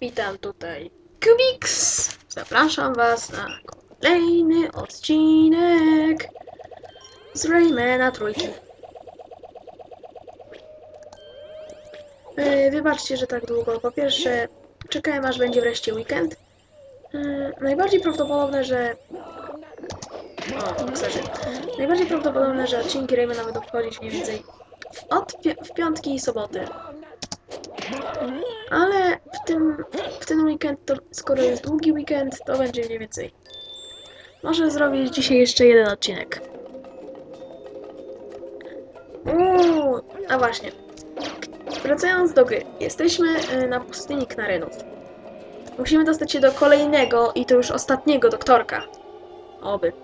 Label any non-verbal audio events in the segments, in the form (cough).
Witam tutaj Kubiks. Zapraszam Was na kolejny odcinek z Raymana Trójki. E, Wybaczcie, że tak długo. Po pierwsze, czekałem aż będzie wreszcie weekend. E, Najbardziej prawdopodobne, że... O, znaczy, najbardziej prawdopodobne, że odcinki Raymana będą wchodzić mniej więcej od w piątki i soboty. Ale w tym, w ten weekend, to, skoro jest długi weekend, to będzie mniej więcej. Może zrobić dzisiaj jeszcze jeden odcinek. Uuu, a właśnie. Wracając do gry. Jesteśmy y, na pustyni Knarynów. Musimy dostać się do kolejnego i to już ostatniego doktorka. Oby.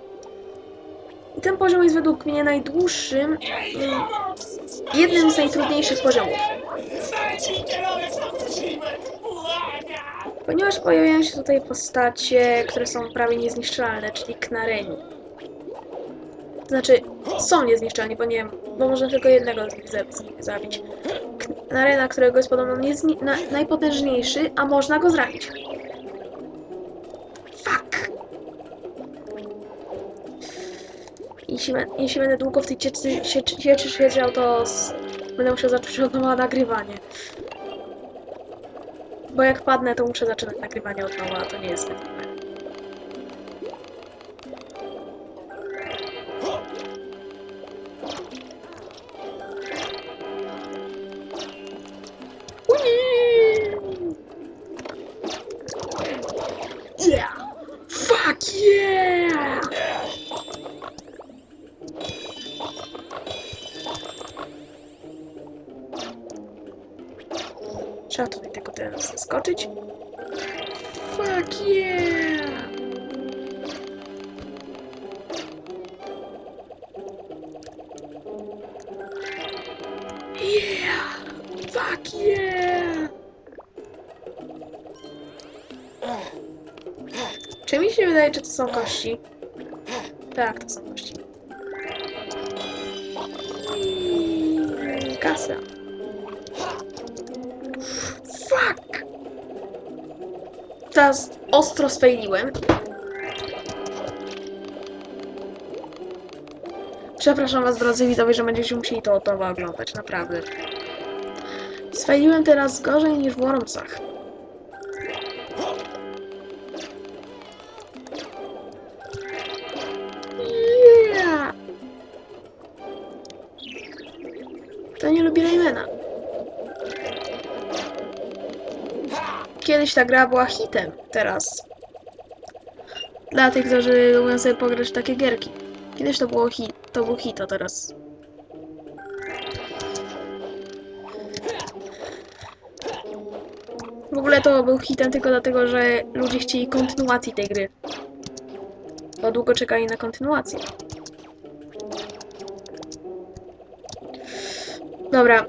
I ten poziom jest według mnie najdłuższym, mm, jednym z najtrudniejszych poziomów. Ponieważ pojawiają się tutaj postacie, które są prawie niezniszczalne, czyli knareni. Znaczy, są niezniszczalni, bo nie wiem, bo można tylko jednego z nich z nich zabić. Knarena, którego jest podobno na, najpotężniejszy, a można go zranić. Jeśli, jeśli będę długo w tej cieczy, cieczy, cieczy siedział, to s- będę musiał zacząć od nowa nagrywanie. Bo jak padnę, to muszę zaczynać nagrywanie od nowa, a to nie jest zbyt Trzeba tutaj tylko teraz zaskoczyć. Fuck yeah! Yeah! Fuck yeah! Czy mi się wydaje, czy to są kości? Tak, to są kości. Kasa. Teraz ostro sfejliłem. Przepraszam was, drodzy widzowie, że będziecie musieli to od nowa oglądać, naprawdę. Sfejliłem teraz gorzej niż w Wormsach. Kiedyś ta gra była hitem, teraz. Dla tych, którzy lubią sobie pograć takie gierki. Kiedyś to było hit, to był hit, a teraz. W ogóle to był hitem tylko dlatego, że ludzie chcieli kontynuacji tej gry. Bo długo czekali na kontynuację. Dobra,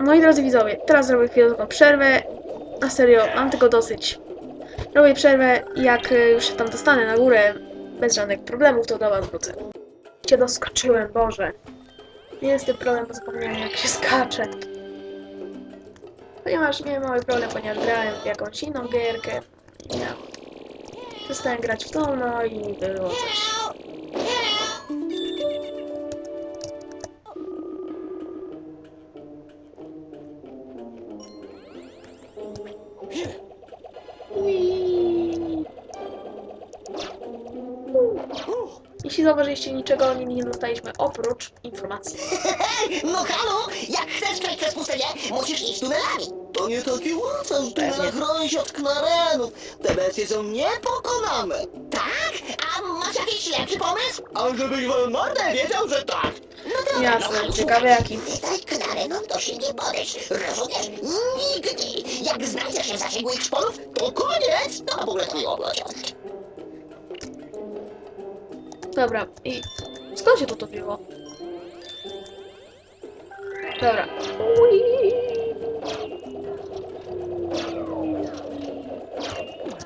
moi drodzy widzowie, teraz zrobię chwilową przerwę. Na serio, mam tego dosyć. Robię przerwę i jak y, już się tam dostanę na górę bez żadnych problemów, to do was wrócę. Cię doskoczyłem, Boże. Nie jest tym problem, bo zapomniałem jak się skacze. Ponieważ miałem mały problem, ponieważ grałem w jakąś inną gierkę. Ja przestałem grać w tą, no i było coś. Jeśli zauważyliście, niczego o nim nie dostaliśmy oprócz informacji. (laughs) No halo, jak chcesz przejść przez pustynię, musisz iść tunelami. To nie takie łatwe w tunelach chronić od knarenów. Te bestie są niepokonane. Tak? A masz jakiś lepszy pomysł? A żebyś wam mordę wiedział, że tak. No dobra, Jasne, no, ciekawe jaki. Widać knarenów to się nie podejść. Rozumiesz? Nigdy. Jak znajdziesz się w zasięgu ich szponów, to koniec. To w ogóle twój obowiązek. Dobra, i skąd się to topiło? Dobra. Ui.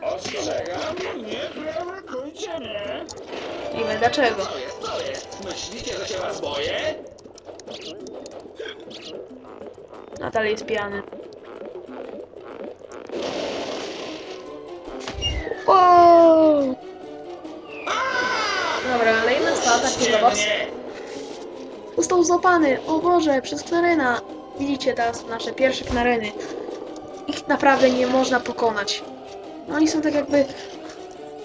Ostrzegam, nie prowokujcie mnie. Ile, dlaczego? Co jest, co jest? Myślicie, że się was boję? Nadal jest pijany. Wow! Do was. Został złapany, o Boże, przez Knarena. Widzicie teraz nasze pierwsze Knareny. Ich naprawdę nie można pokonać. Oni są tak jakby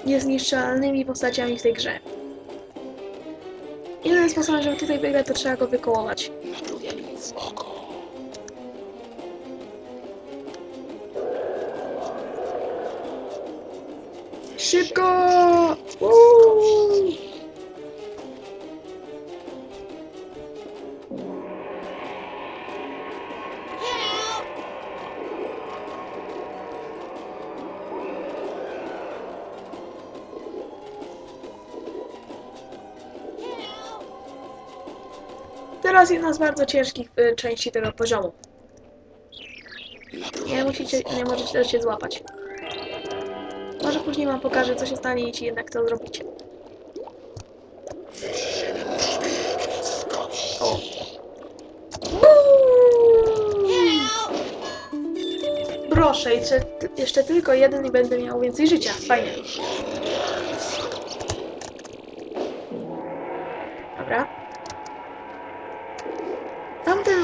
niezniszczalnymi postaciami w tej grze. Jedynym sposobem, żeby tutaj wygrać, to trzeba go wykołować. Szybko! Uuu! Teraz jedna z bardzo ciężkich y, części tego poziomu. Nie musicie, nie możecie też się złapać. Może później wam pokażę, co się stanie, jeśli jednak to zrobicie. O. Proszę, jeszcze, jeszcze tylko jeden i będę miał więcej życia. Fajnie. Dobra.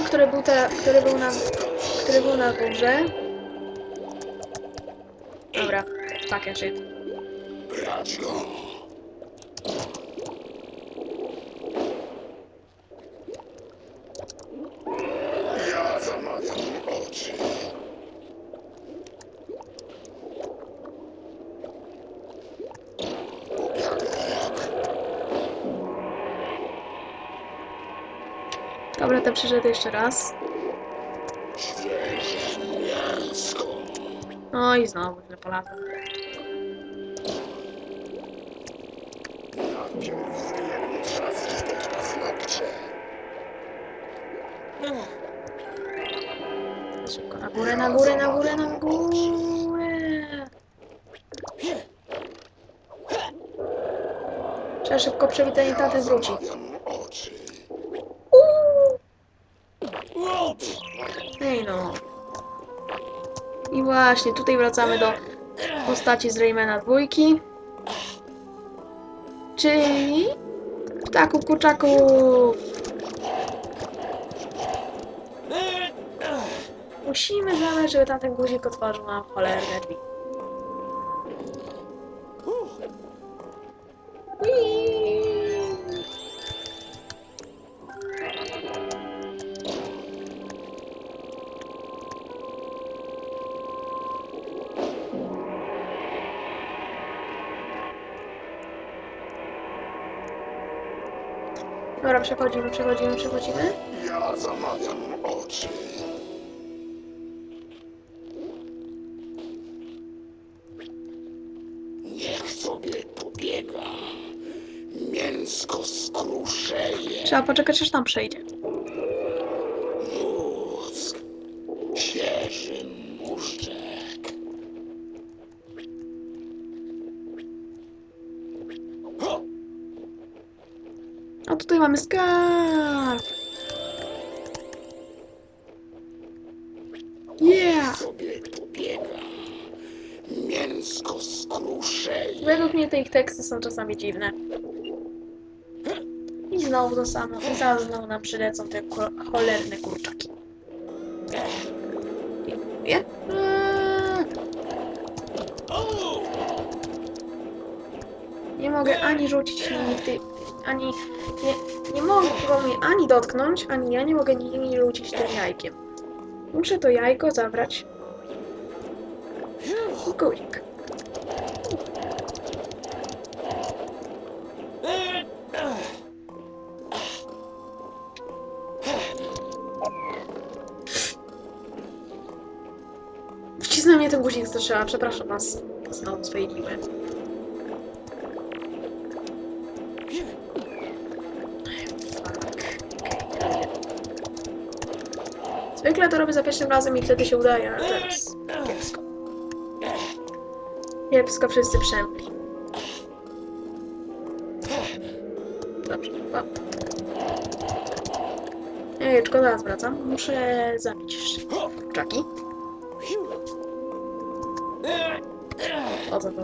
Który był, te, który był na, który był na górze. Dobra, fuck shit. Ja zamawiam oczy. Dobra, to przyszedł jeszcze raz. No i znowu źle polatem. Szybko na górę, na górę, na górę, na górę. Trzeba szybko przywitać i taty wróci. Ej no. I właśnie, tutaj wracamy do postaci z Raymana dwójki. Czyli ptaków kurczaków. Musimy znaleźć, żeby tamten guzik otworzył nam cholerne drzwi. Dobra, przechodzimy, przechodzimy, przechodzimy. Ja zamawiam oczy. Niech sobie pobiega. Mięsko skruszeje. Trzeba poczekać, aż tam przejdzie. Tutaj mamy skarb. Yeah! sobie. Mięsko. Według mnie te ich teksty są czasami dziwne. I znowu to samo. I zaraz znowu nam przylecą te ko- cholerne kurczaki. Nie? Eee. Nie mogę ani rzucić nigdy, ani... Nie, nie mogą mnie ani dotknąć, ani ja nie mogę nimi rzucić tym jajkiem. Muszę to jajko zabrać. Guzik. Wcisnął mnie ten guzik zaczęła, przepraszam was. Znowu swojej Zwykle to robię za pierwszym razem i wtedy się udaje, ale teraz kiepsko. Kiepsko wszyscy przemkli. Dobrze, o. Ej, tylko zaraz wracam. Muszę zabić kurczaki. O co to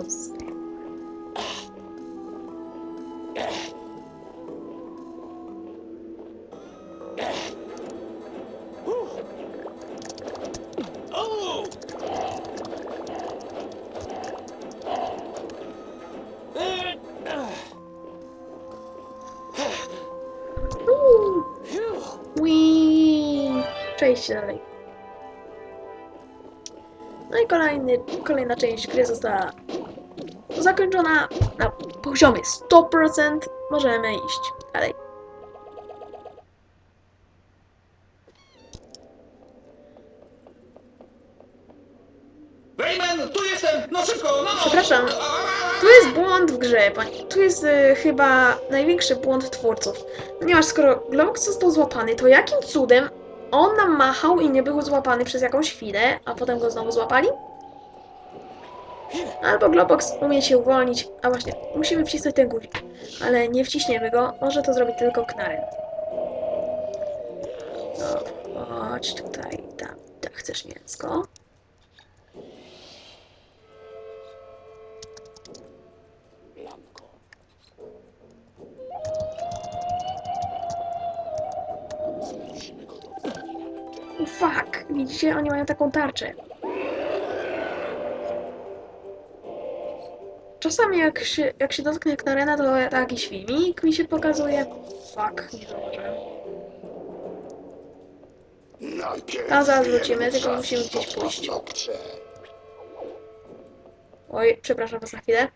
Wii. Przejście dalej. No i kolejny, kolejna część gry została zakończona na poziomie 100%. Możemy iść. Tu jestem! No szybko, no! Przepraszam. Tu jest błąd w grze, pani. Tu jest y, chyba największy błąd twórców. Ponieważ skoro Globox został złapany, to jakim cudem on nam machał i nie był złapany przez jakąś chwilę, a potem go znowu złapali? Albo Globox umie się uwolnić, a właśnie, musimy wcisnąć ten guzik. Ale nie wciśniemy go, może to zrobić tylko Knaren. No, chodź tutaj, tam, tak, chcesz mięsko? Fuck, widzicie, oni mają taką tarczę. Czasami jak się, jak się dotknę Knarena, to jakiś filmik mi się pokazuje. Fuck, nie zauważyłem. A zaraz wrócimy, tylko musimy gdzieś pójść. Oj, przepraszam was na chwilę.